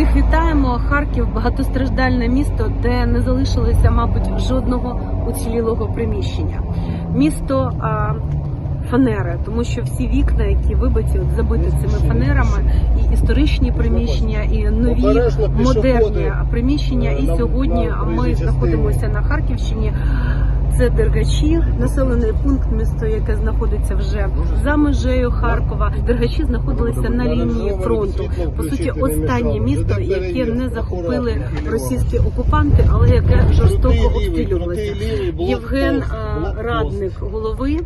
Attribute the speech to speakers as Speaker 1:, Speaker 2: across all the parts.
Speaker 1: Всіх вітаємо. Харків багатостраждальне місто, де не залишилося, мабуть, жодного уцілілого приміщення. Місто а, фанери, тому що всі вікна, які вибиті, от забиті цими фанерами, і історичні приміщення, і нові модерні приміщення. І сьогодні ми знаходимося на Харківщині. Це Дергачі, населений пункт, місто, яке знаходиться вже за межею Харкова. Дергачі знаходилися на лінії фронту. По суті, останнє місто, яке не захопили російські окупанти, але яке жорстоко обстрілювалося. Євген Радник, голови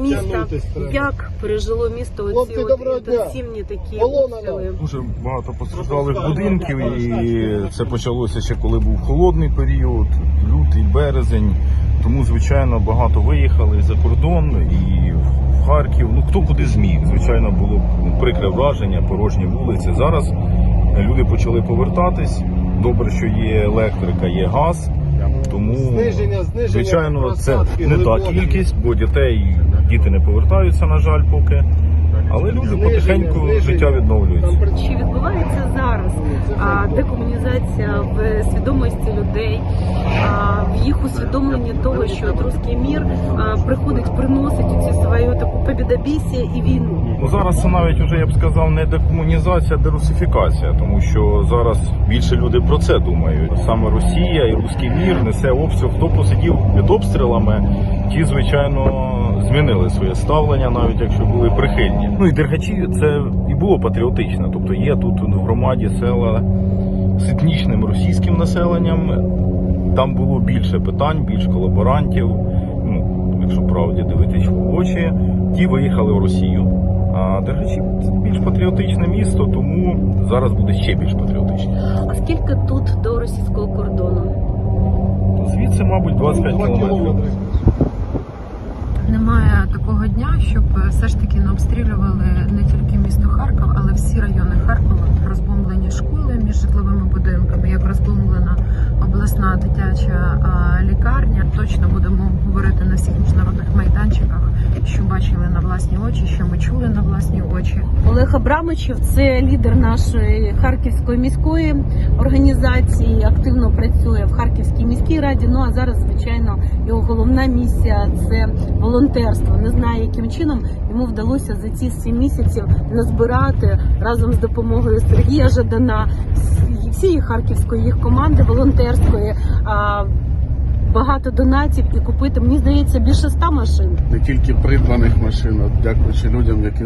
Speaker 1: міста. Як пережило місто
Speaker 2: дня.
Speaker 1: інтенсивні такі обстріли?
Speaker 3: Дуже багато постраждалих будинків, і це почалося ще коли був холодний період, лютий, березень. Тому, звичайно, багато виїхали за кордон і в Харків. Ну хто куди зміг. Звичайно, було прикре враження, порожні вулиці. Зараз люди почали повертатись. Добре, що є електрика, є газ. Тому
Speaker 2: Зниження, зниження
Speaker 3: звичайно, це не та кількість, бо дітей діти не повертаються, на жаль, поки. Але люди потихеньку життя відновлюються.
Speaker 1: Чи відбувається зараз а, декомунізація в свідомості людей, а, в їх усвідомленні того, що русський мір а, приходить, приносить цю свою таку побідобісія і війну?
Speaker 3: Ну зараз це навіть уже я б сказав не декомунізація, а дерусифікація, тому що зараз більше люди про це думають. Саме Росія і руський мір несе обстріл. Хто посидів під обстрілами, ті звичайно змінили своє ставлення, навіть якщо були прихильні. Ну і дергачі це і було патріотичне. Тобто є тут в громаді села з етнічним російським населенням. Там було більше питань, більш колаборантів. Ну, якщо правді дивитись в очі, ті виїхали в Росію. А Дергачі це більш патріотичне місто, тому зараз буде ще більш патріотичне.
Speaker 1: А скільки тут до російського кордону?
Speaker 3: Звідси, мабуть, 25
Speaker 2: Два
Speaker 3: кілометрів.
Speaker 4: Немає такого дня, щоб е, все ж таки не обстрілювали не тільки місто Харків, але всі райони Харкова. Розбомблені школи між житловими будинками, як розбомблена обласна дитяча лікарня. Точно будемо говорити на всіх міжнародних майданчиках, що бачили на власні очі, що ми чули на власні очі.
Speaker 1: Олег Абрамичев це лідер нашої харківської міської організації. Активно працює в Харківській міській раді. Ну а зараз, звичайно, його головна місія це волонтерство. Не знаю, яким чином йому вдалося за ці сім місяців назбирати разом з допомогою Сергія Жадана всієї харківської їх команди волонтерської. Багато донатів і купити, мені здається, більше ста машин.
Speaker 5: не тільки придбаних машин, а дякуючи людям, які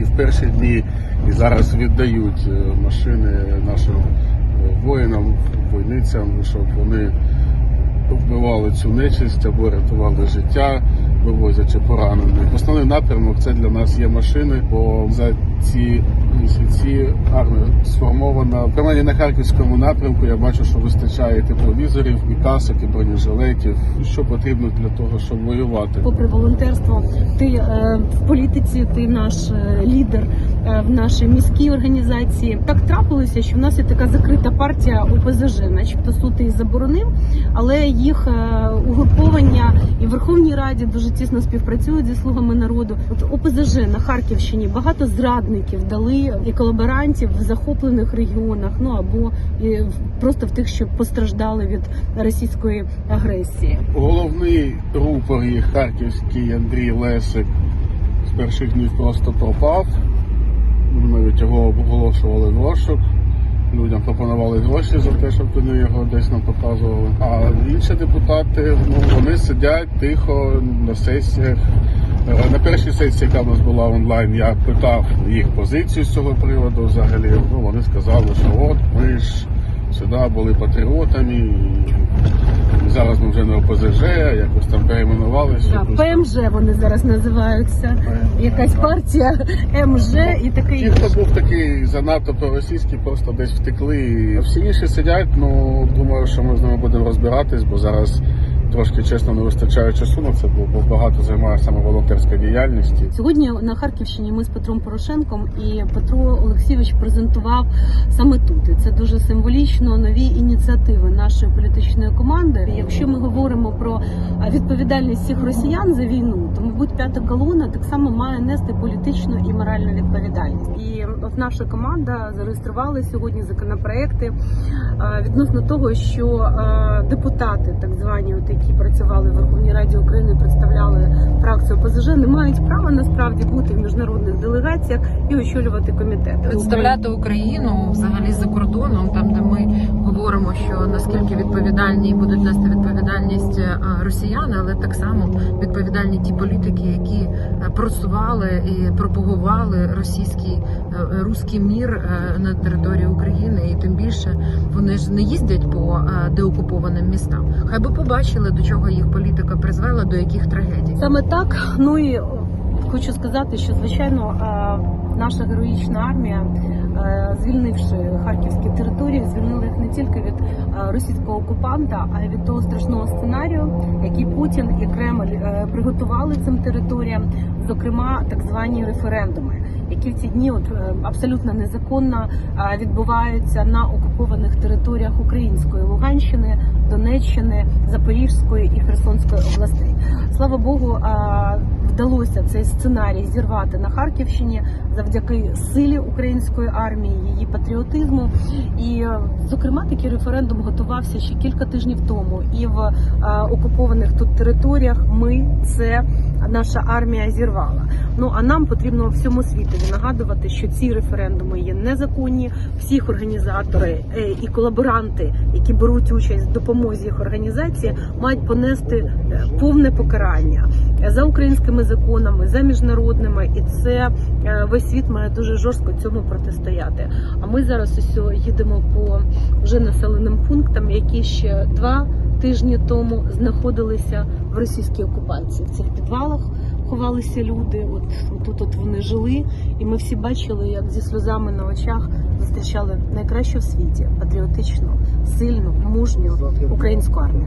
Speaker 5: і в перші дні, і зараз віддають е, машини нашим е, воїнам, войницям, щоб вони вбивали цю нечисть або рятували життя, вивозячи поранених. Основний напрямок це для нас є машини, бо за ці місяці армія сформована. Принаймні на харківському напрямку я бачу, що вистачає тепловізорів, і касок, і бронежилетів. Що потрібно для того, щоб воювати.
Speaker 1: попри волонтерство, ти е, в політиці, ти наш е, лідер е, в нашій міській організації. Так трапилося, що в нас є така закрита партія ОПЗЖ, начебто суд її заборонив, але їх е, угруповання і в Верховній Раді дуже тісно співпрацюють зі слугами народу. От ОПЗЖ на Харківщині багато зрадників дали і колаборантів в захоплених регіонах, ну або і просто в тих, що постраждали від російської агресії.
Speaker 5: Головний рупор їх харківський Андрій Лесик з перших днів просто пропав. Навіть його оголошували в розшук. Людям пропонували гроші за те, щоб вони його десь нам показували. А інші депутати ну, вони сидять тихо на сесіях. Е, На першій сесії, яка в нас була онлайн, я питав їх позицію з цього приводу взагалі. Ну, вони сказали, що от ми ж сюди були патріотами. Зараз ми вже не ОПЗЖ, якось там перейменувалися.
Speaker 1: Так, ПМЖ вони зараз називаються. Якась партія МЖ і такий.
Speaker 5: Ті, хто був такий занадто проросійський, просто десь втекли. А Всі інші сидять. Ну думаю, що ми з ними будемо розбиратись, бо зараз трошки чесно не вистачає часу на це, бо багато займає саме волонтерська діяльність.
Speaker 1: Сьогодні на Харківщині ми з Петром Порошенком і Петро Олексійович презентував саме тут. І це дуже символічно нові ініціативи нашої політичної команди. Якщо ми говоримо про відповідальність всіх росіян за війну, то мабуть п'ята колона так само має нести політичну і моральну відповідальність. І от наша команда зареєструвала сьогодні законопроекти відносно того, що депутати, так звані, от які працювали в Верховній Раді України, представляли фракцію ОПЗЖ, не мають права насправді бути в міжнародних делегаціях і очолювати комітети.
Speaker 4: представляти Україну взагалі за кордоном, там де ми говоримо, що наскільки відповідальні будуть нести відповідальність е, росіяни, але так само відповідальні ті політики, які е, просували і пропагували російський е, руський мір на території України, і тим більше вони ж не їздять по деокупованим містам. Хай би побачили, до чого їх політика призвела, до яких трагедій.
Speaker 1: Саме так. Ну і хочу сказати, що звичайно е, наша героїчна армія, е, звільнивши харківські території, звільнила їх не тільки від е, російського окупанта, а й від того страшного сценарію, який Путін і Кремль приготували цим територіям, зокрема так звані референдуми, які в ці дні от абсолютно незаконно відбуваються на окупованих територіях Української Луганщини, Донеччини, Запорізької і Херсонської областей. Слава Богу, вдалося цей сценарій зірвати на Харківщині завдяки силі української армії, її патріотизму. І, зокрема, такий референдум готувався ще кілька тижнів тому. І в окупованих тут територіях ми це наша армія зірвала. Ну а нам потрібно всьому світові нагадувати, що ці референдуми є незаконні. Всіх організатори е, і колаборанти, які беруть участь допомозі їх організації, мають понести е, повне покарання за українськими законами, за міжнародними, і це е, весь світ має дуже жорстко цьому протистояти. А ми зараз ось їдемо по вже населеним пунктам, які ще два тижні тому знаходилися в російській окупації. в цих підвалах ховалися люди. От тут от вони жили, і ми всі бачили, як зі сльозами на очах зустрічали найкращу в світі патріотичну, сильну, мужню українську армію.